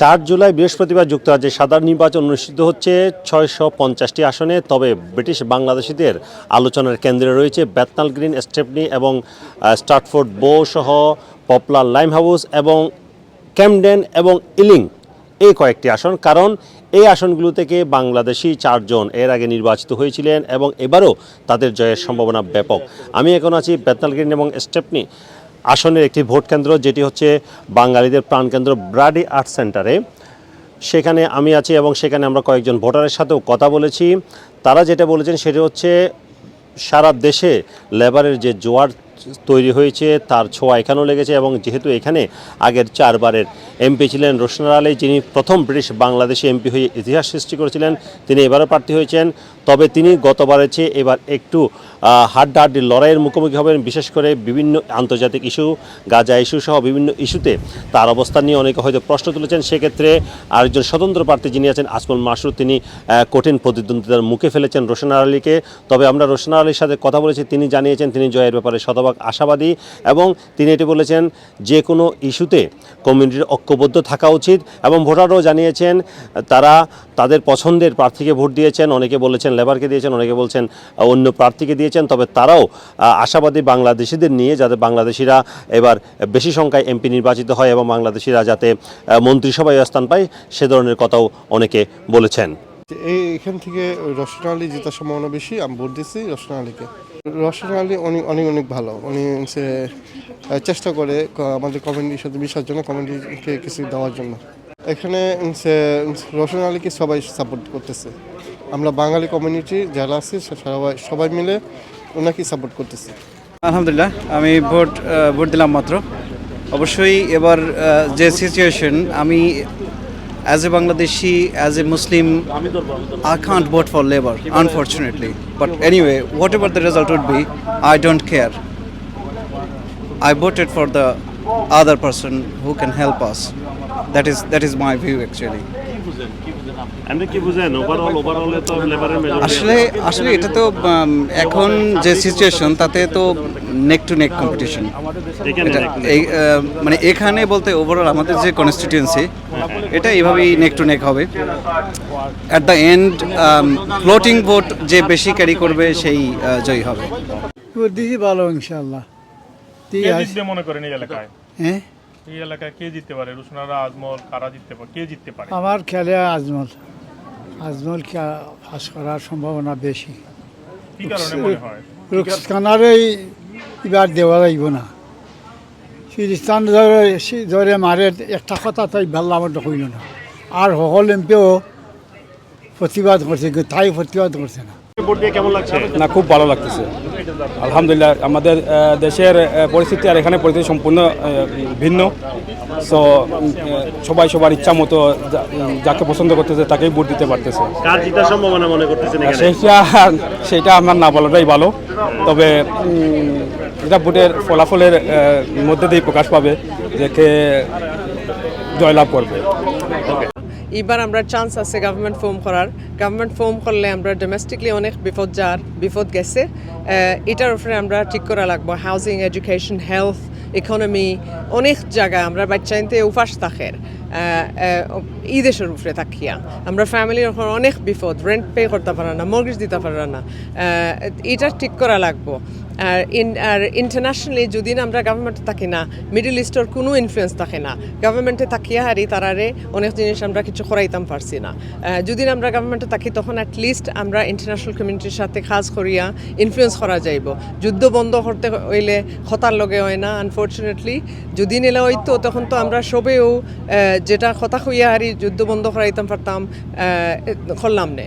চার জুলাই বৃহস্পতিবার যুক্তরাজ্যে সাধারণ নির্বাচন অনুষ্ঠিত হচ্ছে। ছয়শো পঞ্চাশটি আসনে, তবে ব্রিটিশ বাংলাদেশিদের আলোচনার কেন্দ্রে রয়েছে বেতনাল গ্রিন, স্টেপনি এবং স্টার্টফোর্ড বো সহ পপলার লাইম হাউস এবং ক্যামডেন এবং ইলিং এই কয়েকটি আসন। কারণ এই আসনগুলো থেকে বাংলাদেশি চারজন এর আগে নির্বাচিত হয়েছিলেন এবং এবারও তাদের জয়ের সম্ভাবনা ব্যাপক। আমি এখন আছি বেতনাল গ্রিন এবং স্টেপনি। আসনের একটি ভোট কেন্দ্র, যেটি হচ্ছে বাঙালিদের প্রাণকেন্দ্র ব্রাডি আর্ট সেন্টারে। সেখানে আমি আছি এবং সেখানে আমরা কয়েকজন ভোটারের সাথেও কথা বলেছি। তারা যেটা বলেছেন সেটা হচ্ছে, সারা দেশে লেবারের যে জোয়ার তৈরি হয়েছে, তার ছোঁয়া এখানেও লেগেছে এবং যেহেতু এখানে আগের চারবারের এমপি ছিলেন রোশনার আলী, যিনি প্রথম ব্রিটিশ বাংলাদেশি এমপি হয়ে ইতিহাস সৃষ্টি করেছিলেন, তিনি এবারও প্রার্থী হয়েছেন। তবে তিনি গতবারের চেয়ে এবার একটু হাড্ডাহাড্ডি লড়াইয়ের মুখোমুখি হবেন, বিশেষ করে বিভিন্ন আন্তর্জাতিক ইস্যু, গাজা ইস্যু সহ বিভিন্ন ইস্যুতে। তার অবস্থান নিয়ে অনেকে হয়তো প্রশ্ন তুলেছেন, সেক্ষেত্রে আরেকজন স্বতন্ত্র প্রার্থী যিনি আছেন, আসমুল মাসুদ তিনি কঠিন প্রতিদ্বন্দ্বিতার মুখে ফেলেছেন রোশনার আলীকে। তবে আমরা রোশনার আলীর সাথে কথা বলেছি, তিনি জানিয়েছেন তিনি জয়ের ব্যাপারে শতভাগ আশাবাদী এবং তিনি এটি বলেছেন, যে কোনো ইস্যুতে কমিউনিটির ঐক্যবদ্ধ থাকা উচিত এবং ভোটাররাও জানিয়েছেন, তারা তাদের পছন্দের প্রার্থীকে ভোট দিয়েছেন, অনেকে বলেছেন লেবারকে দিয়েছেন, অনেকে বলছেন অন্য প্রার্থীকে দিয়েছেন, তবে তারাও আশাবাদী বাংলাদেশিদের নিয়ে যাতে বাংলাদেশিরা এবার বেশি সংখ্যায় এমপি নির্বাচিত হয় এবং বাংলাদেশিরা যাতে মন্ত্রিসভায় স্থান পায়, সে ধরনের কথাও অনেকে বলেছেন। এই এখান থেকে রসনা আলী জেতার সম্ভাবনা বেশি, আমি ভোট দিচ্ছি রসনা আলীকে। রসনা আলী অনেক অনেক অনেক ভালো। উনি চেষ্টা করে আমাদের কমিউনিটির সাথে মিশার জন্য কমিউনিটিকে কিছু দেওয়ার জন্য। এখানে রোশন আলীকে সবাই সাপোর্ট করতেছে। আমরা বাঙালি কমিউনিটি যারা আছে সবাই সবাই মিলে ওনাকে সাপোর্ট করতেছে। আলহামদুলিল্লাহ, আমি ভোট ভোট দিলাম মাত্র। অবশ্যই এবার যে সিচুয়েশন আমি as a Bangladeshi as a Muslim I can't vote for Labour unfortunately but anyway whatever the result would be I don't care I voted for the other person who can help us. That is that is my view actually. আপনি কি বুঝেন? Overall ওভারঅলে তো লেবারের আসলে আসলে এটা তো এখন যে সিচুয়েশন তাতে তো নেক টু নেক কম্পিটিশন এই মানে এখানে বলতে ওভারঅল আমাদের যে কনস্টিটিউয়েন্সি এটা এইভাবেই নেক টু নেক হবে। At the end floating vote যে বেশি ক্যারি করবে সেই জয়ী হবে। দিছি ভালো ইনশাল্লাহ ঠিক আছে মনে করেন এই এলাকায়? হ্যাঁ? এই এলাকায় কে জিততে পারে? রুশনারা আজমল কারা জিততে পারে? কে জিততে পারে? আমার খেলে আজমল। আজমল পাস করার সম্ভাবনা বেশি। কি কারণে মনে হয়? এবার দেওয়া যাইব না। ফিলিস্তান ধরে ধরে মারে একটা কথা তাই ভালো আমার হইল না। আর সকল এমপিও প্রতিবাদ করছে তাই প্রতিবাদ করছে না। কেমন লাগছে? না খুব ভালো লাগতেছে। আলহামদুলিল্লাহ আমাদের দেশের পরিস্থিতি আর এখানে পরিস্থিতি সম্পূর্ণ ভিন্ন। সো সবাই সবার ইচ্ছা মতো যাকে পছন্দ করতেছে তাকেই ভোট দিতে পারতেছে। সম্ভাবনা মনে সেইটা সেইটা আমার না বলাটাই ভালো। তবে এটা ভোটের ফলাফলের মধ্যে দিয়েই প্রকাশ পাবে যে কে জয়লাভ করবে। এবার আমরা চান্স আছে গভর্নমেন্ট ফর্ম করার। গভর্নমেন্ট ফর্ম করলে আমরা ডোমেস্টিকলি অনেক বিপদ যার, বিপদ গেছে। এটার উপরে আমরা ঠিক করা লাগবো। হাউজিং এডুকেশন হেলথ ইকোনমি অনেক জায়গায় আমরা বাচ্চাইতে উপাস থাকের। এই দেশের উপরে থাকিয়া আমরা ফ্যামিলির ওপর অনেক বিপদ। রেন্ট পে করতে পারে না মর্গেজ দিতে পারে না। এটা ঠিক করা লাগবো। আর ইন আর ইন্টারন্যাশনালি যদি আমরা গভর্নমেন্টে থাকি না মিডল ইস্টর কোনো ইনফ্লুয়েন্স থাকে না। গভর্নমেন্টে থাকিয়া হারি তারারে অনেক জিনিস আমরা কিছু করাইতাম পারছি না। যদি আমরা গভর্নমেন্টে থাকি, তখন অ্যাটলিস্ট আমরা ইন্টারন্যাশনাল কমিউনিটির সাথে কাজ করিয়া ইনফ্লুয়েন্স করা যাইব। যুদ্ধ বন্ধ করতে হইলে খতার লগে হয় না আনফর্চুনেটলি যদি নিলে হইতো, তখন তো আমরা সবেও যেটা কথা হইয়া হারি, যুদ্ধ বন্ধ করাইতাম, পারতাম করলাম নে।